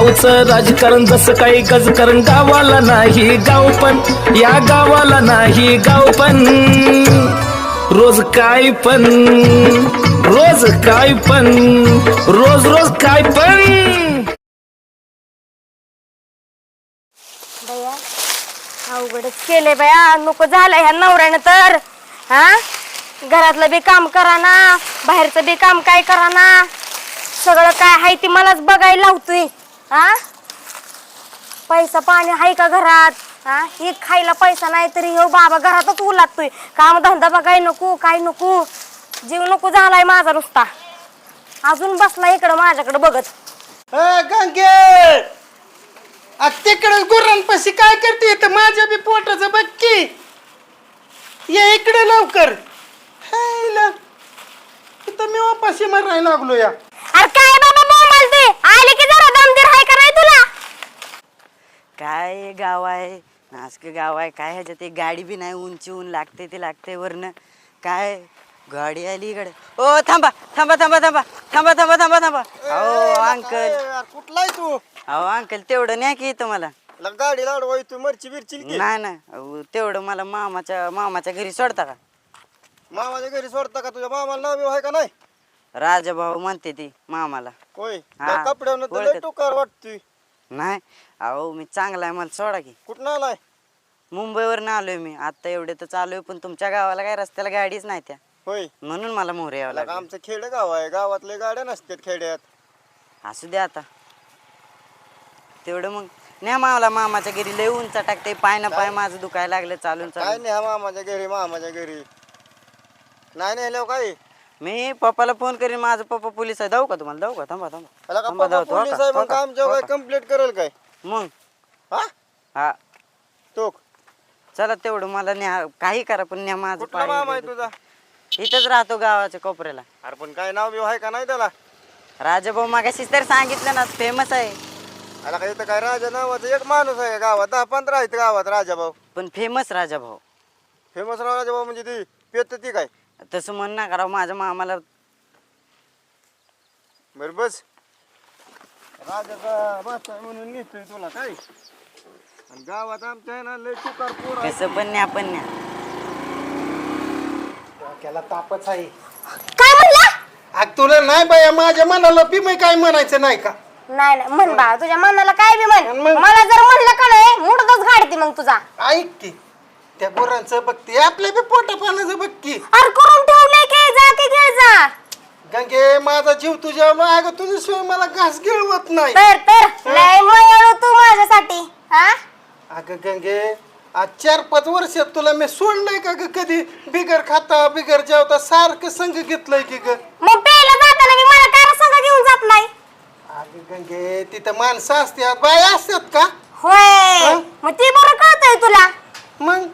गावचं राजकारण जसं काही गजकारण गावाला नाही गाव पण. या गावाला नाही गाव पण. रोज काय पण. रोज काय पण. रोज रोज काय पण. बया अवघडच केले बया. नको झालं ह्या नवऱ्यानं तर. हा? घरातलं बी काम करा ना बाहेरचं बी काम काय करा ना सगळं काय आहे ते मलाच बघायला लावतोय. हा? पैसा पाणी आहे का घरात? हा? एक खायला पैसा नाही तरी हो बाबा घरातच उलाततोय काम धंदा बघाय नको काय नको. जीव नको झालाय माझा नुसता. अजून बसला इकडं माझ्याकडे बघत. गंगे आ, तिकडे गुरांपाशी काय करते? तर माझ्या बी पोटाचं बघ की. ये इकडे लवकर. हायला. इथं मी वापाशी मारायला लागलो या अरे काय बाबा ते आले की जरा दमदीर आहे का नाही तुला काय गाव आहे? नासक गाव आहे. काय ह्याच्यात? एक गाडी बी नाही उंची ऊन लागते ते लागते वरनं. काय? गाडी आली इकडे. ओ थांबा थांबा थांबा थांबा थांबा थांबा थांबा थांबा. अहो अंकल. कुठला आहे तू? अहो अंकल तेवढं नाही की तुम्हाला ला गाडी लाडवाय तू मरची बिरची नाही ना अहो, तेवढं मला मामाच्या मामाच्या घरी सोडता का? मामाच्या घरी सोडता का? तुझ्या मामाला नाव बिव आहे का नाही? राजाभाऊ म्हणते ती मामाला. होय. हा, कपड्यावर लय. टोकार वाटतोय. नाही? अहो मी चांगला आहे मला सोडा की. कुठं आलाय? मुंबईवरून आलोय मी. आता एवढे तर चालू पण तुमच्या गावाला काय रस्त्याला गाडीच नाही त्या. होय. म्हणून मला मोहरे यावं ला लागलं. आमचं खेडे गाव आहे. गावातले गाड्या नसतात खेड्यात. असू द्या आता. तेवढं मग. नाही मावला मामाच्या घरी लय उंच टाकते पाय ना पाय माझं दुखायला लागलं चालून काय चालून. नाही हा मामाच्या घरी मामाच्या घरी? नाही नेल्यावर काय? मी पप्पाला फोन करीन माझं पप्पा पोलीस आहे. जाऊ का तुम्हाला? जाऊ का? थांबा थांबा. त्याला का थांबा, पप्पा धावतो, हो पोलीस का? आहे मग? का? आमच्यावर हो काय का? कंप्लीट करेल काय? मग? हा? हा. तो चला तेवढं मला न्या काही करा पण न्या माझं कुठला मामा आहे पाय तुझा? इथंच राहतो गावाच्या कोपऱ्याला. अरे पण काय नाव बिव आहे का नाही त्याला? राजाभाऊ मागाशीच तर सांगितलं ना फेमस आहे. काय इथं काय राजा नावाचा एक माणूस आहे गावात? दहा पंधरा आहेत गावात राजाभाऊ. पण फेमस राजाभाऊ. फेमस राजाभाऊ म्हणजे ती पेत ती काय? तसं म्हण ना करा माझ्या मामाला बरं बस. राजाचा म्हणून नेतोय तुला काय? आणि गावात आमच्या आहे ना लय तुकार पोर आहे. कसं पण न्या पण न्या. डोक्याला तापच आहे. काय म्हणला? अग तुला नाही बाया माझ्या मनाला बिमय काय म्हणायचं नाही का? नाही नाही म्हण बा तुझ्या मनाला काय बी म्हण. मग? मला जर म्हणलं का नाही मुडतच गाडती मग तुझा. ऐक की त्या गुरांचं बघते आपल्या बी पोटा पाण्याचं बघ की. अरे करून ठेवलंय की जा गंगे माझा जीव तुझ्या अगं तुझ्याशिवाय मला घास गिळवत नाही. तर तर लय मयाळू तू माझ्यासाठी हा? अगं गंगे आज चार पाच वर्षात तुला मी सोडलंय का ग कधी? बिगर खाता बिगर जेवता सारखं संग घेतलंय की ग? मग प्यायला जाताना मी मला काय संग घेऊन जात नाही? अगं गंगे तिथं माणसं असतात बाया असतात का? होय. मग ती बरं कळतंय तुला. मग?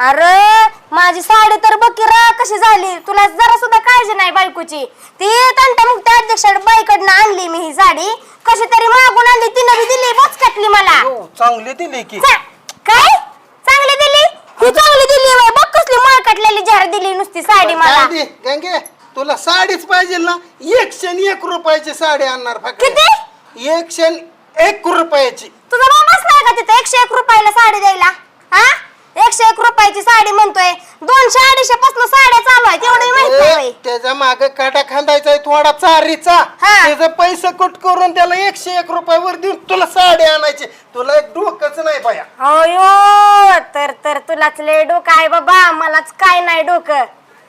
अरे माझी साडी तर बघ रा कशी झाली. तुला जरा सुद्धा काळजी नाही बायकोची. ती तंटमुक्त अध्यक्ष बाईकडनं आणली मी ही साडी. कशी तरी मागून आणली तिनं बी दिली बोचकटली मला. हो, चांगली दिली की. चा- काय? चांगली दिली? ही चांगली दिली होय. बघ कसली मळकटलेली जहर दिली नुसती साडी मला. गंगे तुला साडीच पाहिजे ना? एकशे आणि एक रुपयाची साडी आणणार फक्त. किती? एकशे आणि एक रुपयाची. तुझा बाबाच नाही का तिथे? एकशे एक रुपयाला साडी द्यायला? हा? एकशे एक रुपयाची साडी म्हणतोय दोनशे अडीचशे पासून साड्या चालू आहे तेवढी माहीत नाही होय. ए, त्याच्या माग काटा खांदायचा थोडा चारीचा हा. त्याचं पैसे कट करून त्याला एकशे एक रुपयावर देऊन तुला साडी आणायची तुला एक डोकंच नाही बाया अयो तर तर तुलाच लय डोकं आहे बाबा मलाच काय नाही डोकं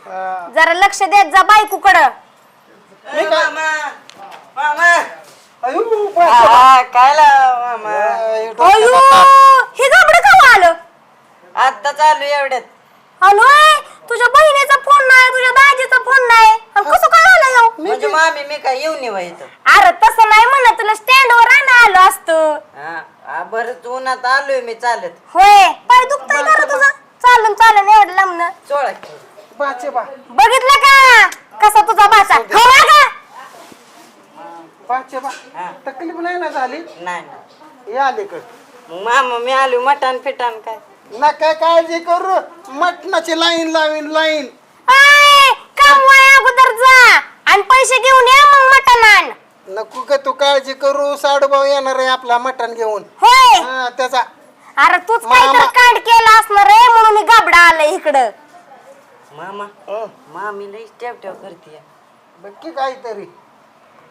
हा. जरा लक्ष देत जा बायकोकडं अयो, बाया. हा, काय ला मामा बाया, अयो डोक्याला हे गबड का आलं आता चालू एवढ्यात. हॅलो तुझ्या बहिणीचा फोन नाही तुझ्या दाजीचा फोन नाही. आणि कसं काय आलं? म्हणजे मामी मी काय येऊन अरे तसं नाही म्हणत तुला स्टँड वर आणा आलो असतो. हा बरं तू उन्हात आलोय मी चालत. होय पाय दुखतोय का रे तुझा. चालून चालून एवढं लांबन. चोळा बाचे बा. बघितलं का? कसा तुझा भाषा हो का बाचे बा हा. तकलीफ नाही ना झाली? नाही नाही. या अलीकड. मग मामा मी आलो मटण फिटान काय? नका काळजी करू. मटणाची लाईन लावीन लाईन. आय, काम वाया अगोदर जा. आणि पैसे घेऊन या मग मटण आण. नको का तू काळजी करू. साडूभाऊ येणार आहे आपला मटण घेऊन. होय. हा त्याचा. अरे तूच मामा. कांड केला असणार रे म्हणून मी गाबडा आलंय इकडं. मामा मामी लई ठेव ठेव करते बक्की काहीतरी.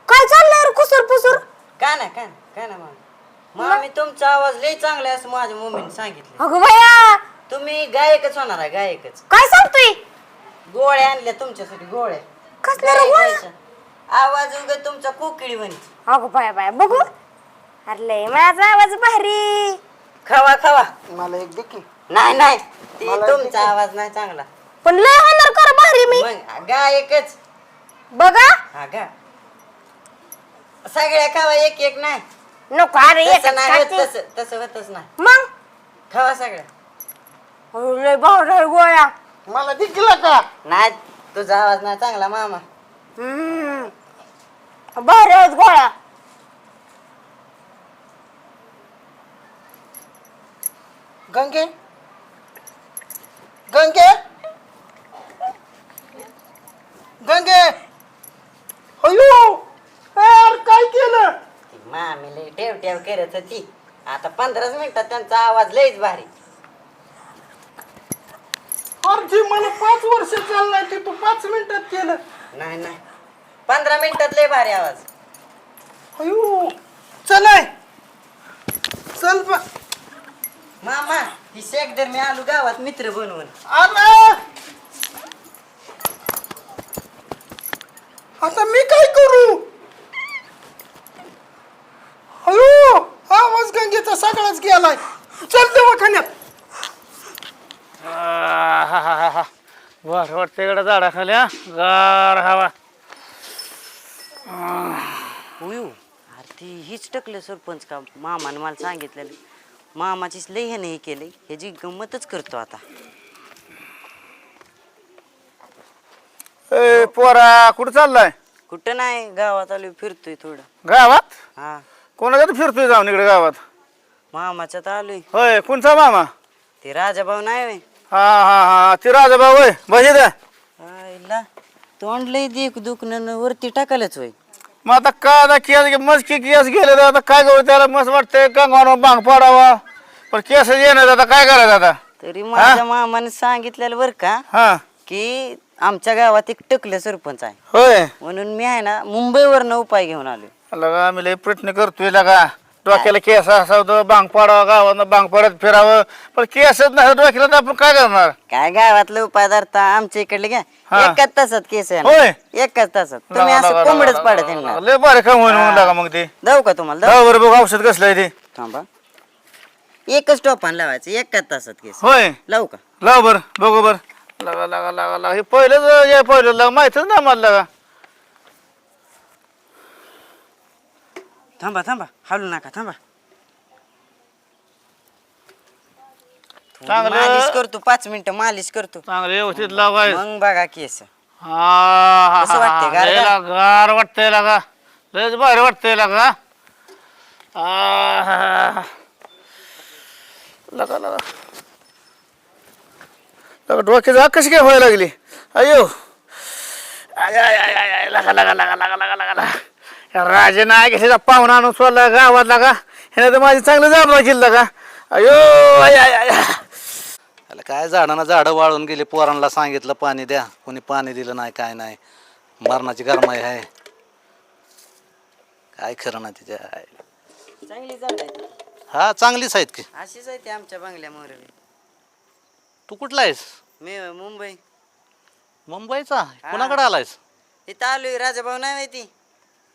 काय चाललंय रे कुसूर पुसूर का ना का ना का ना मामी? मामी तुमचा आवाज लई चांगला आहे असं माझ्या मम्मीने सांगितलं. अगं बया! तुम्ही गायकच होणार आहे गायकच. काय सांगतोय? गोळ्या आणल्या तुमच्यासाठी गोळ्या. कसल्या रे गोळ्या? गायकाच्या. आवाज उगा तुमचा कोकिळी म्हणे. अगं बाया बाया बघू. अरे लय माझा आवाज भारी. खावा खावा. मला एक दे की. नाही नाही. ते मला तुमचा आवाज नाही चांगला. पण लय होणार कर भारी मी. मग गायकच. बघा. हा गा. सगळ्या खावा एक एक नाही. नको अरे तसं एकच नाही होत खाते. तसं तसं होतच नाही. मग? खावा सगळ्या अरे लय भारी गोळ्या. मला दिखला का? नाही तुझा आवाज नाही चांगला मामा. हम्म. आहेत गोळ्या. गंगे? गंगे? गंगे? अयो यार काय केलं? मामी लई ठेव ठेव करत होती आता पंधराच मिनिटात त्यांचा आवाज लईच भारी. अरे जी मला पाच वर्ष चाललाय ते तू पाच मिनिटात केलं. नाही नाही. पंधरा मिनिटात लय भारी आवाज. अयो चल आहे. चल मामा ही दर मी आलो गावात मित्र बनवून. आता मी काय करू? अयो आवाज गंगेचा सगळाच गेलाय. चल दवाखान्यात. बर वाटतं इकडे झाडाखाली हा? गार हवा. उयू अरे ती हीच टकलं सरपंच का मामाने मला सांगितलेलं. मामाचीच लई ह्याने हे केलंय. ह्याची गंमतच करतो आता. ए पोरा कुठं चाललाय? कुठं नाही गावात आलो फिरतोय थोडं. गावात? हा. कोणाच्या फिरतोय जाऊन इकडे गावात? मामाच्यात आलोय. होय कोणचा मामा? ते राजाभाऊ नाही होय. हा हा हा ते राजाभाऊ होय. बजे द्या आईला तोंड देख दुखणं न वरती टाकायलाच होय. मग आता काय आता केस मस्त की केस गेले तर आता काय करू त्याला मस्त वाटतंय कंगावर बांग पाडावा. पण केस येणार आता काय करायचं आता? तरी माझ्या मामाने सांगितलेलं बरं का हा. की आमच्या गावात एक टकलं सरपंच आहे. होय. म्हणून मी आहे ना मुंबईवरनं उपाय घेऊन आलो लगा आम्ही लय प्रयत्न करतोय लगा. डोक्याला केस असावं बांग पाडावं गावात बांग पडत फिरावं. पण केसच नाही डोक्याला तर आपण काय करणार? काय गावातलं उपाय धरता आमच्या इकडले घ्या. एकाच तासात केस आहे ना. होय. एकाच तासात. तुम्ही असं कोंबडच पाडत येणार. लय बरं काम होईल म्हणून लागा मग ते. जाऊ का तुम्हाला? जाऊ जाऊ बरं बघ औषध कसलं आहे ते. थांबा. एकच टोपान लावायचं एकाच तासात केस. होय. लावू का? लाव बर बघू बर. लगा लगा लगा लगा. हे पहिलंच हे पहिलं लगा. माहितच नाही मला लगा. थांबा थांबा हलू नका थांबा चांगलं- मालिश करतो पाच मिनिटं मालिश करतो. चांगलं व्यवस्थित लावाय मग बघा केस. हा कसं वाटतंय, गार लय गार? ला- गार वाटतंय लगा. लयच भारी वाटतंय लगा. आह. लगा लगा. लगा डोक्याची आग कशी काय व्हायला लागली? अयो आय, आय, आय, आय, आय, लगा लगा लगा लगा लगा लगा लगा. या राजे नाही घेतला पाहुणा आणून सोडला गावात लागा ह्याने तर माझी चांगली जाब केली लगा अयो आय आय आय त्याला काय झाडांना झाडं वाळून गेली पोरांना सांगितलं पाणी द्या. कोणी पाणी दिलं नाही काय नाही. मरणाची गरमाई आहे. काय खरं ना तिच्या आहे. चांगली आहे हा चांगलीच आहेत की. अशीच आहे ते आमच्या बंगल्यामोर तू कुठला आहेस? मी मुंबई. मुंबईचा? कुणाकडे आलायस? इथं आलोय राजाभाऊ नाही माहिती.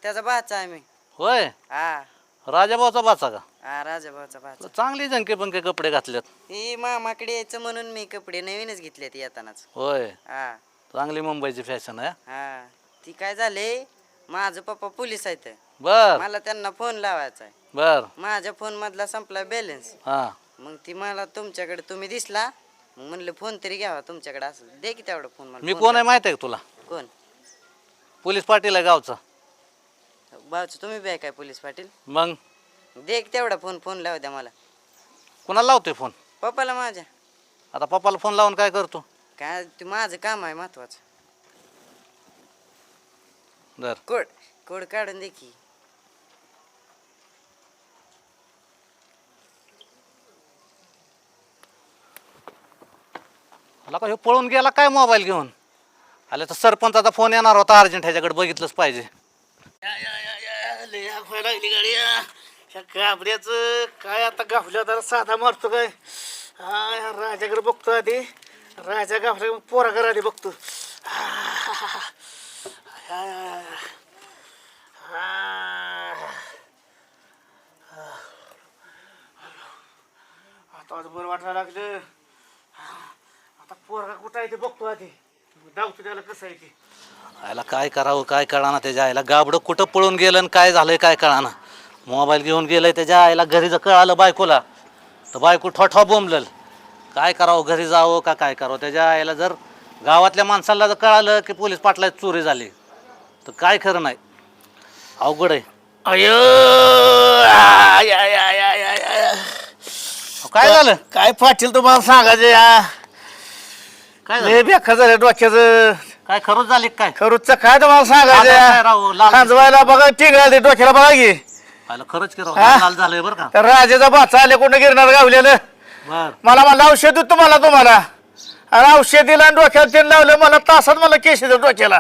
त्याचा भाचा आहे मी. होय? हा. राजाभाऊचा बाचा का? हा राजाभाऊचा चांगली जंके पंखे कपडे घातलेत. ही मामाकडे यायचं म्हणून मी कपडे नवीनच घेतले ते येतानाच. होय. हा. चांगली मुंबईची फॅशन आहे हा? ती काय झाले? माझं पप्पा पोलीस आहेत. बर. मला त्यांना फोन लावायचा आहे बर. माझ्या फोन मधला संपला बॅलन्स. हा. मग ती मला तुमच्याकडे तुम्ही दिसला. मग म्हणलं फोन तरी घ्यावा तुमच्याकडे असं. दे की तेवढा फोन मला. मी कोण आहे माहिती आहे का तुला. कोण? पोलीस पाटील आहे गावचा. भाऊच तुम्ही बी आहे काय पोलीस पाटील. मग? देख तेवढा फोन फोन लावू द्या मला. कुणाला लावतोय फोन? पप्पाला माझ्या. आता पप्पाला फोन लावून काय करतो? काय ते माझं काम आहे महत्वाचं. धर कोड कोड काढून दे की. मला का ह्यो पळून गेला काय मोबाईल घेऊन? आले तर सरपंचाचा फोन येणार होता अर्जंट ह्याच्याकडे बघितलंच पाहिजे. लागली गाडी ह्या गाबड्याचं काय आता गाफल्या तर साधा मारतो काय? हा राजाकडे बघतो आधी. राजा गाफल्या पोराकडे आधी बघतो. हा. हा. आता आज बरं वाटायला लागलं. आता पोरगा कुठं आहे ते बघतो आधी. धावतो त्याला कसं आहे ते. आयला काय करावं काय कळाना त्याच्या आईला? गाबडं कुठं पळून गेलं आणि काय झालंय काय कळाना? मोबाईल घेऊन गेलंय त्याच्या आईला घरी जर कळालं बायकोला तर बायको ठोठा बोंबलल. काय करावं घरी जावं का काय करावं? त्याच्या आईला जर गावातल्या माणसाला जर कळालं की पोलीस पाटला चोरी झाली तर काय खरं नाही. अवघड आहे. अयो! आय, आय, आय, आय, आय, आय. अहो, काय झालं? काय पाटील तुम्हाला सांगायचं या? काय झालं? लय बेकार झालं डोक्याचं. काय खरंच झाली काय? खरूच काय तुम्हाला लाल काय राव, सांगायचं लाल. खांजवायला बघा टिंगळा ते डोक्याला बघा की. खरंच की राव, हा? लाल झालंय बरं का? तर राजाचा बाचा आले कोणतं गिरणार गावलेलं? बर. मला म्हणलं औषध देतो तुम्हाला तुम्हाला. आणि औषध दिलं आणि डोक्याला तेल लावलं मला तासात मला केस येतो डोक्याला.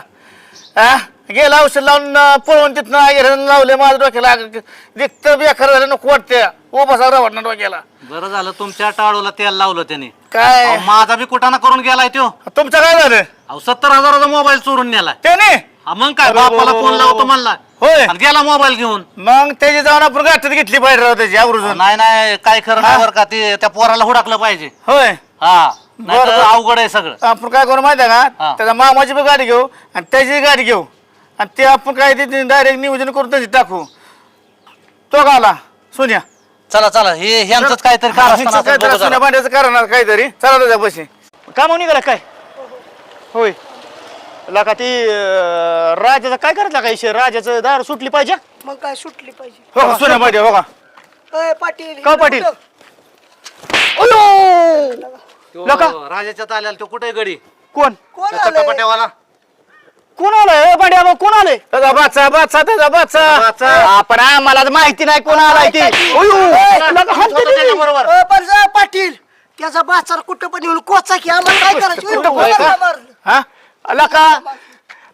हा? गेलं औषध लावून अं, तिथनं आईनं लावले माझ्या डोक्याला दिखत बेकार झालं नको वाटते उभा सारा वाटणार डोक्याला. बरं झालं तुमच्या टाळूला तेल लावलं त्यांनी. काय? अहो, माझा बी कुठाना करून गेलाय तो तुमचं काय झालं? अहो सत्तर हजाराचा मोबाईल चोरून नेलाय. त्याने? हा, मग काय? अरे बापाला हो, फोन हो, लावतो हो. म्हणला होय. आणि गेला मोबाईल घेऊन. मग त्याची जाऊन आपण गाठत घेतली पाहिजे राव त्याची आवरून नाही नाही काय खरं नाही बरं का ते त्या पोराला हुडाकलं पाहिजे. होय. हा बरं. अवघड आहे सगळं. आपण काय करू माहिती आहे हा. का त्याच्या मामाची बी गाडी घेऊ आणि त्याची गाडी घेऊ. आणि ते आपण काय ते डायरेक्ट नियोजन करून त्याची टाकू. तो गाला सोन्या. चला चला हे ह्यांचंच काहीतरी हा, कारस्थान असेल, काहीतरी बघू सोन्या जरा. भांड्याचं करणार काहीतरी. चला त्याच्या पैसे का म्हणून निघाला काय? होय. लका ती अं, राजाचं काय करायचं का इशे? राजाचं दार सुटली पाहिजे? मग काय सुटली पाहिजे? हो का सोन्या भांड्या हो का? अय पाटील का पाटील? कुठं? तो लका. राजाच्या ताल्याला तो कुठे गडी? कोण? कोण आलंय? कोण आलाय? भांड्या मग कोण आलंय? त्याचा बाचा बाचा त्याचा बाचा. आपण आम्हाला तर माहिती नाही कोण आलाय ते. बरोबर. पाटील. त्याचा बाचार कुठं पण येऊन कोचा की आम्हाला काय करायचं? हा? आला का?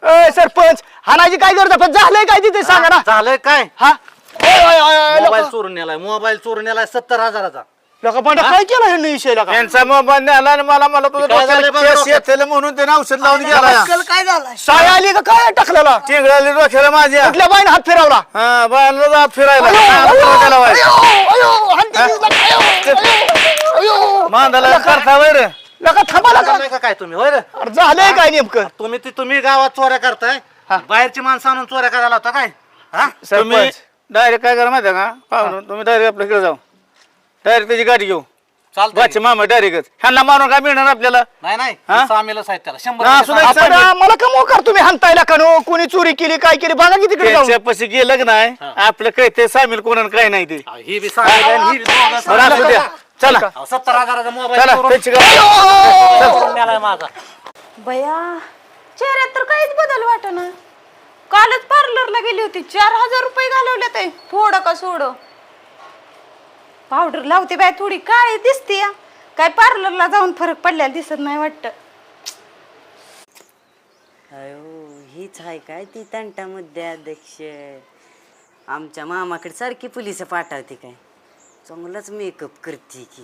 अय, सरपंच हाणाची काय करता पण झालंय काय तिथे? सांगा ना. झालंय काय? हा? मोबाईल. चोरून नेलाय मोबाईल चोरून नेलाय सत्तर हजाराचा. लोका काय केलं हे यांचा मोबाईल आला आणि मला मला तुझं काय झालंय डोक्याला बघा केस डोक्यात? येतलं म्हणून त्याने औषध लावून गेला. काय झालाय? साय आली का काय टाकलेला? टिंगळाली डोक्याला माझ्या. कुठल्या बाईन हात फिरवला? हा जात फिरायला. हा, डोक्याला बाई. मांदाला करता वैर. लका थांबा लका. झालंय का काय तुम्ही होय रे अरे झालंय काय नेमकं? तुम्ही ती तुम्ही गावात चोऱ्या करताय? बाहेरची माणसं आणून चोऱ्या करायला होता काय? हा? तुम्ही डायरेक्ट काय करा माहिती आहे का पाहुणं तुम्ही डायरेक्ट आपल्या इकडे जाऊ. डायरेक्ट त्याची गाडी घेऊ. बाचे मामा डायरेक्ट ह्यांना मारून काय मिळणार आपल्याला? नाही नाही हा? सामीलच आहेत त्याला. शंभर हा, टक्के सुद्धा सामील. आपण- मला का मोकार तुम्ही. हाणतायला का नो कोणी चोरी केली काय केली बघा की तिकडे पैसे गेलं की नाही आपलं काही ते सामील कोणाला काय नाही ते. हा, ही बी सामील. आहे आणि ही बी दोघं सामील बरं, असू द्या. चला. अहो, सत्तर हजाराचा मोबाईल चला चोरून त्याची गाडी. चोरून नेलाय माझा. बया चेहऱ्यात तर काहीच बदल वाटेना. कालच पार्लरला गेली होती. चार हजार रुपये घालवले ते. थोडं का सोड? पावडर लावते बाय थोडी काळी दिसते. काय पार्लरला जाऊन फरक पडलेला दिसत नाही वाटत. अयो हीच आहे काय ती तंटामध्ये अध्यक्ष? आमच्या मामाकडे सारखी पोलीस पाठवते काय? चांगलाच मेकअप करते की.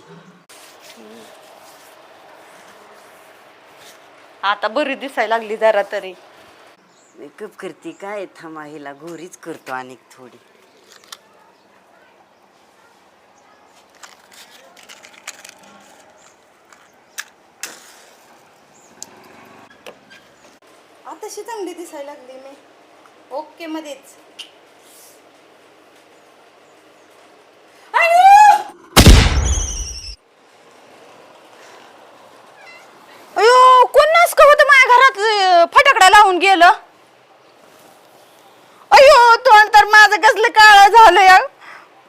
आता बरी दिसायला लागली जरा तरी. मेकअप करते काय? थांबा हिला घोरीच करतो आणि थोडी. तशी चांगली दिसायला लागली मी. ओके मध्येच. अयो कोण का माझ्या घरात? फटाकडा लावून गेलं. अयो तोंड तर माझं कसलं काळ झालं या.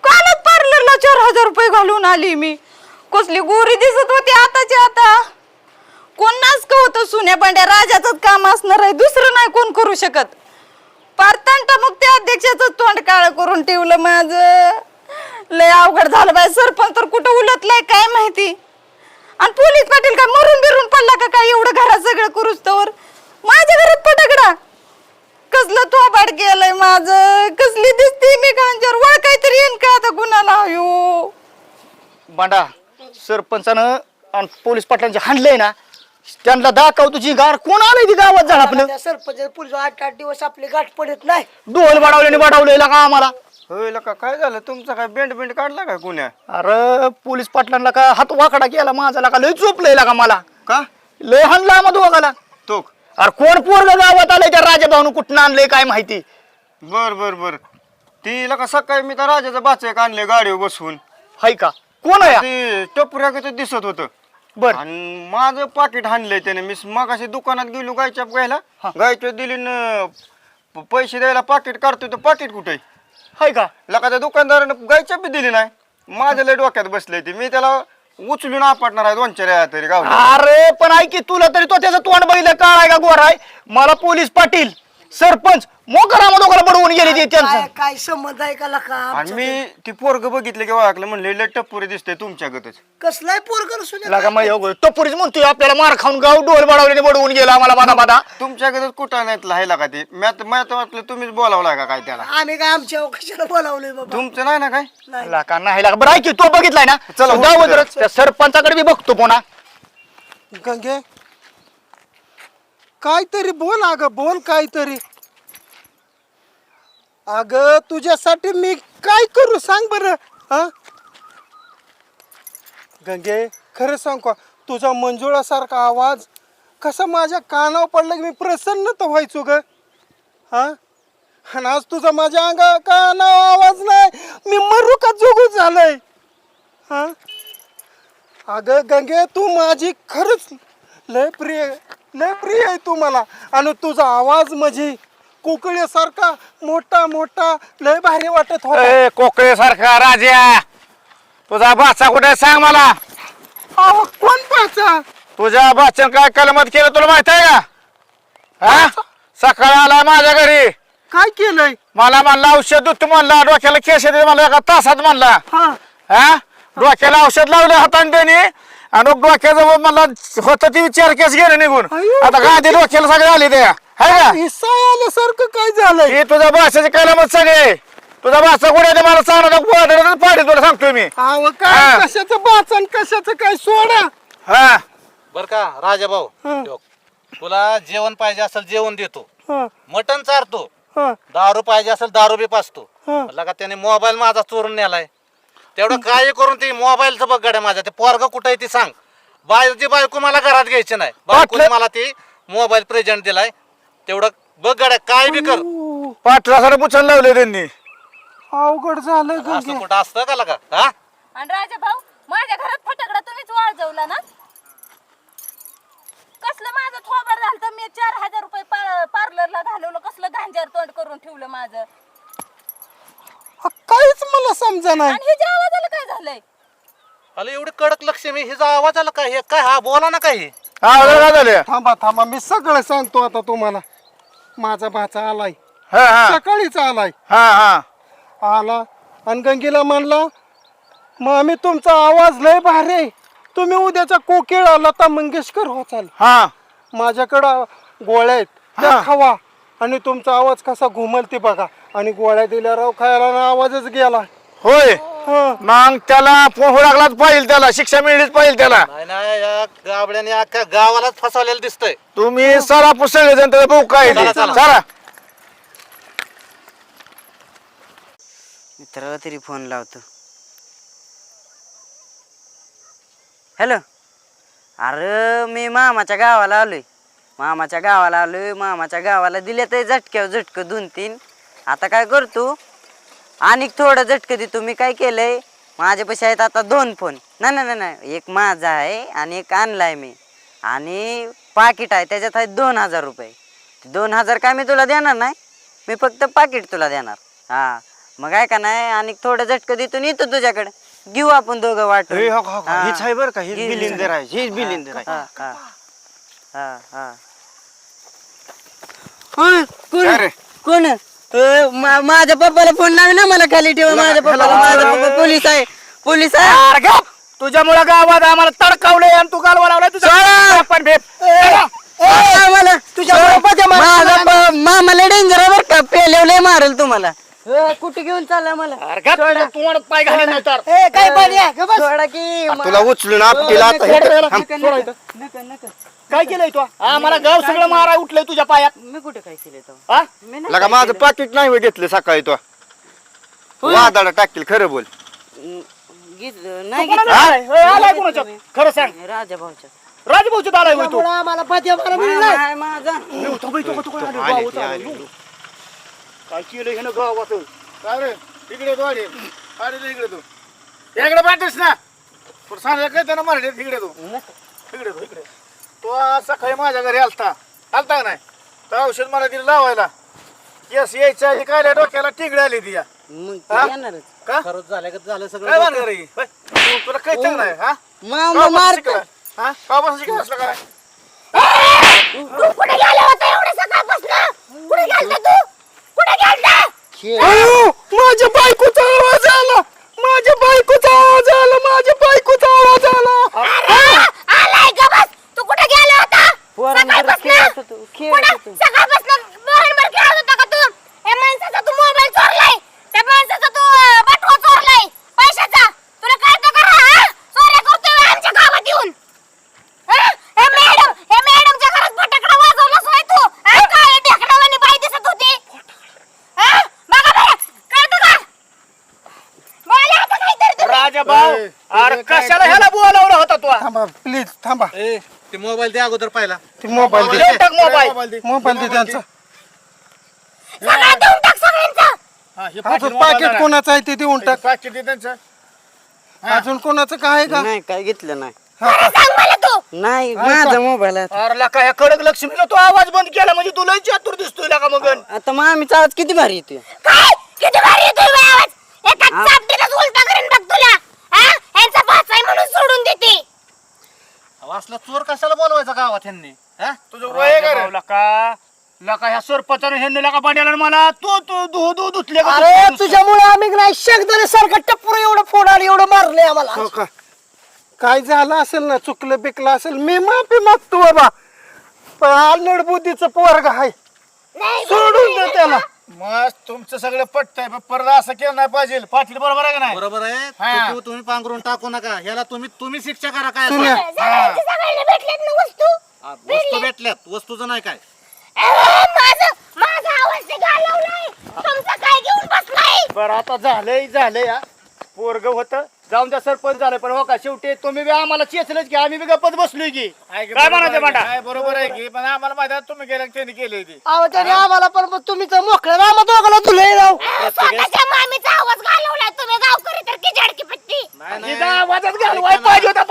कालच पार्लरला चार हजार रुपये घालून आली मी. कसली गोरी दिसत होती आताची आता. कोण नाचक का होतं सुन्या पांड्या राजाचंच काम असणार आहे दुसरं नाही कोण करू शकत. पारतंट मग त्या अध्यक्षाचं तोंड काळ करून ठेवलं माझं. लय अवघड झालं बाय सरपंच तर कुठं उलटलाय काय माहिती? आणि पोलीस पाटील काय मरून बिरून पडला का काय? एवढं घरात सगळं करूच तर माझ्या घरात पटकडा कसलं थोबाड गेलंय माझं? कसली दिसते मी कांजर वळ काहीतरी येईन का आता कुणाला अयो. बांडा सरपंचानं आणि पोलीस पाटलांचे हाणलंय ना त्यांना दाखव तुझी गार कोण आलंय ती गावात झाड आपलं? त्या सरपंच पोलीस आठ आठ दिवस आपली गाठ पडत नाही. डोल वाढवले वाढवले का आम्हाला. होय लका काय झालं? तुमचा काय बेंड बेंड काढला का कुण्या? अरे पोलीस पाटलांना का हात वाकडा केला? माझा का लय चोपलंय का मला. का? लय हाणला मग दोघाला. तो अरे कोण पोरग गावात आलंय त्या राजाभाऊन? कुठं आणलंय काय माहिती? बर बर बर. ती लका सकाळी मी तर राजाचा बाचा एक आणले गाडीवर बसवून हाय का? कोण आहे? ते टपऱ्यागत दिसत होतं. बर. आणि माझं पाकिट हाणलंय त्याने. मी मगाशी दुकानात गेलो गायच्या घ्यायला. गायच्या दिली न प- पैसे द्यायला पाकिट काढतोय तर पाकिट कुठे? हाय का? लका त्या दुकानदारानं गायच्या बी दिली नाही. माझ्या लय डोक्यात बसलंय ते. मी त्याला उचलून आपटणार आहे दोन चार वेळा तरी गाव अरे पण ऐकी तुला तरी तो त्याचं तोंड बघितलं काळ आहे का गोर आहे? मला पोलीस पाटील सरपंच मोकरा दोघाला बडवून गेले ते त्यांचं. काय काय संबंध आहे का लका? आणि मी ती पोरग बघितलं की ओळखलं म्हणले लय टप्पुरे दिसतंय तुमच्यागतच. कसलाय पोरगर सुने लागा मग टपोरीच म्हणतोय आपल्याला मार खाऊन गाव डोल बडवल्याने बडवून गेला आम्हाला बाधा बाधा. तुमच्याकडे कुठं नाही राहिला का ते? मॅथ मॅथ वाटलं तुम्हीच बोलावलाय का काय त्याला. आम्ही काय आमच्या कशाला बोलावलंय बाबा? तुमचं नाही ना काय? लागा नाही लागा बरं ऐकी तो बघितलाय ना? चला, हो, जाऊ त्या सरपंचाकडे बी बघतो पुन्हा. गंगे काहीतरी बोल अगं बोल काहीतरी. अगं तुझ्यासाठी मी काय करू? सांग बरं. हा? गंगे खरं सांग का? तुझा मंजुळासारखा आवाज कसा माझ्या कानावर पडला की मी प्रसन्न तर व्हायचो ग? हा? आणि आज तुझा माझ्या अंगा कानावर आवाज नाही. मी मरू का जोगू झालंय? हा? अगं गंगे तू माझी खरंच लय प्रिय लय प्रिय आहे तू मला. आणि तुझा आवाज म्हणजे कोकळीसारखा मोठा मोठा लय भारी वाटत होता. कोकळे सारखा राजा. तुझा बाचा कुठे सांग मला. अहो, कोण पाचा तुझ्या बाच्यानं काय कलमत केलं तुला माहीत आहे का? हा? सकाळी आला माझ्या घरी. काय केलंय? मला म्हणला औषध देतो म्हणला डोक्याला केस येते म्हणला एका तासात म्हणला. हा. हा? डोक्याला औषध लावले हाताने त्याने. आणि डोक्याजवळ मला होत ती चार केस गेले निघून. अय्यो. आता गादी डोक्याला सगळे आले त्या. हाय का? हिस्सा आल्यासारखं काय झालंय? हे तुझ्या भाषेचे कलमत सगळे. तुझा भाषा कुठे ते मला सांगणार पाडी तुला सांगतोय मी. अहो हा. काय कशाचं बाचन कशाचं काय सोडा? हा. बर का राजा भाऊ हं. ठेव. तुला जेवण पाहिजे असेल जेवण देतो. हा. मटण चारतो. हा. दारू पाहिजे असेल दारू बी पाचतो. हं. म्हणलं का त्याने मोबाईल माझा चोरून नेलाय. तेवढं काय करून ते मोबाईलचं बघ गाड्या माझ्या. ते पोरग कुठे ती सांग. बायची बायको मला घरात घ्यायची नाही. बायकोने मला ते मोबाईल प्रेझेंट दिलाय. तेवढं बघ गाड्या काय बी कर. पाठरासाठी पुचन लावले त्यांनी. अवघड गंगे असं कुठं असतं का लगा? हा? आणि राजा भाऊ माझ्या घरात फटाकडा तुम्हीच वाजवला ना? कसलं माझं थोबड झालं तर मी चार हजार रुपये पार्लरला घालवलं. कसलं गांजार तोंड करून ठेवलं माझं? काहीच मला समजा नाही. आणि हे जे आवाजाला काय झालंय? अरे एवढी कडक लक्ष मी हिचा आवाज आला काय हे काय हा बोला ना काय हे हा काय झाले थांबा थांबा मी सगळं सांगतो आता तुम्हाला. माझा भाचा आलाय. हा हा. सकाळीच आलाय. हा हा. आला आणि गंगेला म्हणला मग आम्ही तुमचा आवाज लय भारी. तुम्ही उद्याचा कोकिळा लता मंगेशकर हो चाल हा. माझ्याकडं गोळ्या आहेत. त्या हा. खावा आणि तुमचा आवाज कसा घुमल ते बघा. आणि गोळ्या दिल्यावर खायला ना आवाजच गेला. होय. मग त्याला हुडाकलाच पाहिजे त्याला शिक्षा मिळलीच पाहिजे त्याला. नाही नाही या गाबड्याने अख्ख्या गावालाच फसवलेलं दिसतंय. तुम्ही सरा पुसले जण त्याचा भाऊ काय चला, ते. चला. चला. मित्राला तरी फोन लावतो. हॅलो. अरे मी मामाच्या गावाला आलोय. मामाच्या गावाला आलोय मामाच्या गावाला दिले तर झटक्यावर झटकं दोन तीन आता काय करतो? आणि थोडं झटकं देतो मी काय केलंय? माझ्यापाशी आहेत आता दोन फोन. नाही नाही नाही, नाही. एक माझा आहे आणि एक आणलाय मी. आणि पाकिट आहे त्याच्यात आहे दोन हजार रुपये. दोन हजार काय मी तुला देणार नाही? मी फक्त पाकिट तुला देणार. हा. मग काय का नाही? आणि थोडं झटकं देतो आणि येतो तुझ्याकडे. घेऊ आपण दोघं वाटून. हे हो, हो, हा. हीच आहे बरं का हीच हीच बिलिंदर आहे हीच बिलिंदर आहे. हा हा. हा हा? कोण मा- माझ्या पप्पाला फोन लावे ना मला खाली ठेवा माझ्या पप्पाला माझा पप्पा पोलीस आहे पोलीस आहे. तुझ्यामुळे गावात आम्हाला तडकावलंय आणि तू गालवा लावलाय भेप तुझ्या मामाला डेंजर बर का. पेलवलंय मारल तुम्हाला. ए, कुठे घेऊन चालला मला? तुम्हाला पाय घाले नाही तर ए काय पाहिजे ग बस. सोडा की तुला उचलून आपटीला आता हे-. नका नका. काय केलंय तू? हा मला गाव सगळं मारा उठलंय तुझ्या पायात. मी कुठे काय केलं तो? हा? मी नाही लगा माझं पाकिट नाही होय घेतलं सकाळी तो. वादाडा टाकील खरं बोल. घेतलं नाही कोणाला आलाय? होय, आलाय कोणाच्या? खरं सांग. घेतलं राजा भाऊच्या राजभाऊच्या होय तू. त्यामुळं आम्हाला पद्या मला मिळणार मामा आहे माझा आले ते, आले. काय केलं हे गावात? काय रे? इकडे तू आले. आले इकडे तू. इकडे पाठीस ना. पण सांग काय त्यांना मराठीत. इकडे तू. इकडे तू इकडे. तो आज सकाळी माझ्या घरी आलता. आलता का नाही? तर औषध मला दिलं लावायला. यस यायच्या आधी काय डोक्याला टिगडे आली ती या. मग हा? ते येणारच. का? खरंच झालं का झालं काय सगळं भानगड आहे ही? होय? तू- तुला आहे हा? मारत शिकला? हा? कापासून शिकला असलं काय कुठे गेला होता एवढ्या सकाळपासून? कुठे गेलता तू? कुठे गेलता? अयो, माझ्या बायकोचा आवाज आला माझ्या बायकोचा आवाज आला माझ्या बायकोचा आवाज आला आलाय का बस तू कुठे गेला होता पोरांबरोबर खेळत होतो खेळत कुठं होतो सकाळपासून मोबाईलवर खेळत होता का तू या माणसाचा तू मोबाईल चोरलाय त्या माणसाचा तू अं, बटवा चोरलाय पैशाचा तुला कळतं का हा? चोऱ्या करतोय आमच्या गावात येऊन हा? हे मॅडम हे मॅडमच्या घरात फटाकडा वाजवलास होय तू हा? काय ढेकणावानी बाई दिसत होती हा? बघा बरं कळतं का बोला आता काहीतरी तुम्ही. राजा भाऊ अरे कशाला ह्याला बोलावला होता तू थांबा प्लीज थांबा ए ते मोबाईल द्या अगोदर पाहिला. ते मोबाईल दे. देऊन टाक मोबाईल मोबाईल दे. त्यांचा. सगळं देऊन टाक सगळ्यांचं. अजून पाकिट कोणाचं आहे ते देऊन टाक. पाकिट दे त्यांचं. अजून कोणाचं काय आहे का? नाही काय घेतलं नाही. खरं सांग मला तू. नाही माझा मोबाईल आहे. अरे लका ह्या कडक लक्ष्मीला तो आवाज बंद केला म्हणजे तुला चातुर दिसतोय लका मगन आता मामीचा आवाज किती भारी येतोय? काय? किती भारी येतोय बा आवाज? एका चापटीलाच उलटा करीन बघ तुला. हा? यांचा भाचा आहे म्हणून सोडून देते. असला चोर कशाला बोलवायचा गावात यांनी हा? तुझं वय का रे? लका लका ह्या सरपंचाने ह्यांनी लका पाण्याला मला तू तू दू दू धुतले का अरे तुझ्यामुळे आम्ही नाही शेकदाने सारखं टप्पूर एवढं फोड आली एवढं मारले आम्हाला. हो का? काय झालं असेल ना चुकलं बिकलं असेल मी माफी मागतो बाबा. पण अल्लड बुद्धीचं पोरग आहे सोडून दे त्याला. मस्त तुमचं सगळं पटतंय पण परत असं केलं नाही पाहिजे. पाटील बरोबर आहे का नाही? बरोबर आहे. हा. तू- तुम्ही पांघरून टाकू नका. ह्याला तुम्ही तुम्ही शिक्षा करा काय सुन्या. असेल. सगळ्यांची सगळ्यांना भेटल्यात ना वस्तू. हा, वस्तू भेटल्यात. वस्तूचं नाही काय. अहो, माझं माझा आवाज ते घालवलाय. तुमचं काय घेऊन बसलाय? बरं आता झालंय झालंय या पोरग होत. जाऊन त्या सरपंच झालं पण हो का शेवटी तुम्ही बी आम्हाला चेचलच की आम्ही बी गप्पत बसलोय की. काय म्हणायचं बरोबर आहे की पण आम्हाला माहिती तुम्ही गेल्या त्यांनी केली होती. अहो त्याने आम्हाला पण तुम्ही तर मोकळे आम्हाला दोघाला तुला राव. आवाज घालवला तुम्ही गावकरी तर आवाजच घालवाय पाहिजे होता